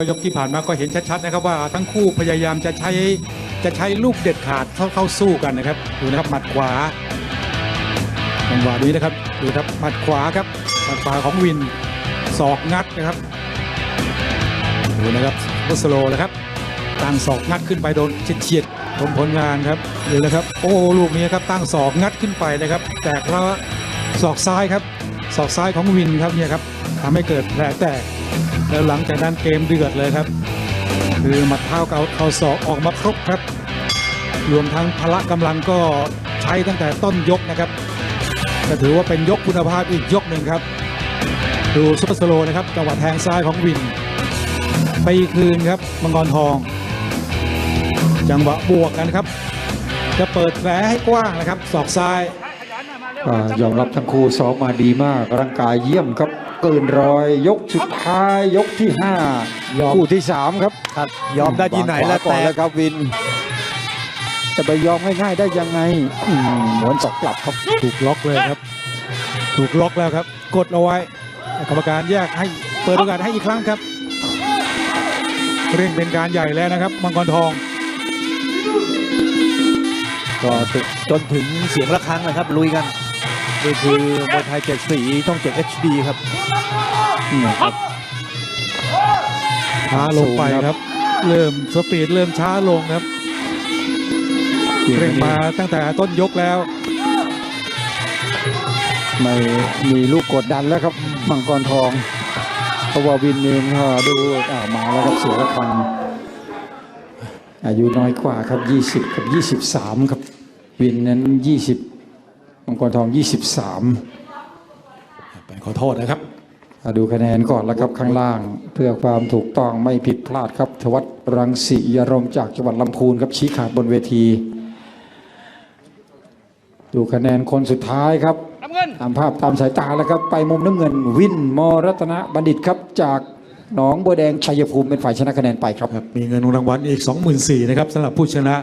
ยกที่ผ่านมาก็เห็นชัดๆนะครับว่าทั้งคู่พยายามจะใช้จะใช้ลูกเด็ดขาดเข้าเข้าสู้กันนะครับดูนะครับหมัดขวาจังหวะนี้นะครับดูครับหมัดขวาครับหมัดขวาของวินศอกงัดนะครับดูนะครับพุสโลนะครับตั้งศอกงัดขึ้นไปโดนเฉียดๆตรงผลงานครับดูนะครับโอ้ลูกนี้ครับตั้งศอกงัดขึ้นไปนะครับ แตกแล้วศอกซ้ายครับศอกซ้ายของวินครับเนี่ยครับทำให้เกิดแผลแตก แล้วหลังจากนั้นเกมเดือดเลยครับ คือหมัดเท้าเกาเข่าศอกออกมาครบครับ รวมทั้งพละกำลังก็ใช้ตั้งแต่ต้นยกนะครับก็ถือว่าเป็นยกคุณภาพอีกยกหนึ่งครับ ดูซุปเปอร์สโลว์นะครับจังหวะแทงซ้ายของวินไปคืนครับมังกรทอง จังหวะบวกกันครับ จะเปิดแผลให้กว้างนะครับศอกซ้าย ยอมรับทั้งคู่ซ้อมมาดีมาก ร่างกายเยี่ยมครับเกินร้อย ยกสุดท้ายยกที่ห้ายอมคู่ที่สามครับครับยอมได้ที่ไหนแล้วก่อแต่นแล้วครับวินจะไปยอมง่ายๆได้ยังไงอืมเหมือนสอกกลับครับถูกล็อกเลยครับ ถูกล็อกแล้วครับ กดเอาไว้ กรรมการแยกให้เปิดโอกาสให้อีกครั้งครับเร่งเป็นการใหญ่แล้วนะครับ มังกรทองก็จนถึงเสียงระฆังนะครับลุยกัน นี่คือมวยไทยเจ็ดสีช่องเจ็ด HD ครับนี่ครับช้าลงไปครับ เริ่มสปีดเริ่มช้าลงครับเร่งมาตั้งแต่ต้นยกแล้ว ไม่มีลูกกดดันแล้วครับมังกรทองเพราะว่าวินเองก็ดูอ่ามาแล้วครับเสียละครังอายุน้อยกว่าครับ 20 กับ 23 ครับ วินนั้น 20 มังกรทอง 23ไปขอโทษนะครับมาดูคะแนนก่อนแล้วครับข้างล่าง เพื่อความถูกต้องไม่ผิดพลาดครับทวัตรังสียารมณ์จากจังหวัดลำพูนครับชี้ขาดบนเวที ดูคะแนนคนสุดท้ายครับตามภาพตามสายตาแล้วครับ ไปมุมน้ำเงิน วินมรัตนบัณฑิตครับจากหนองบัวแดงชัยภูมิเป็นฝ่ายชนะคะแนนไปครับครับมีเงินรางวัลอีก 24,000นะครับสำหรับผู้ชนะ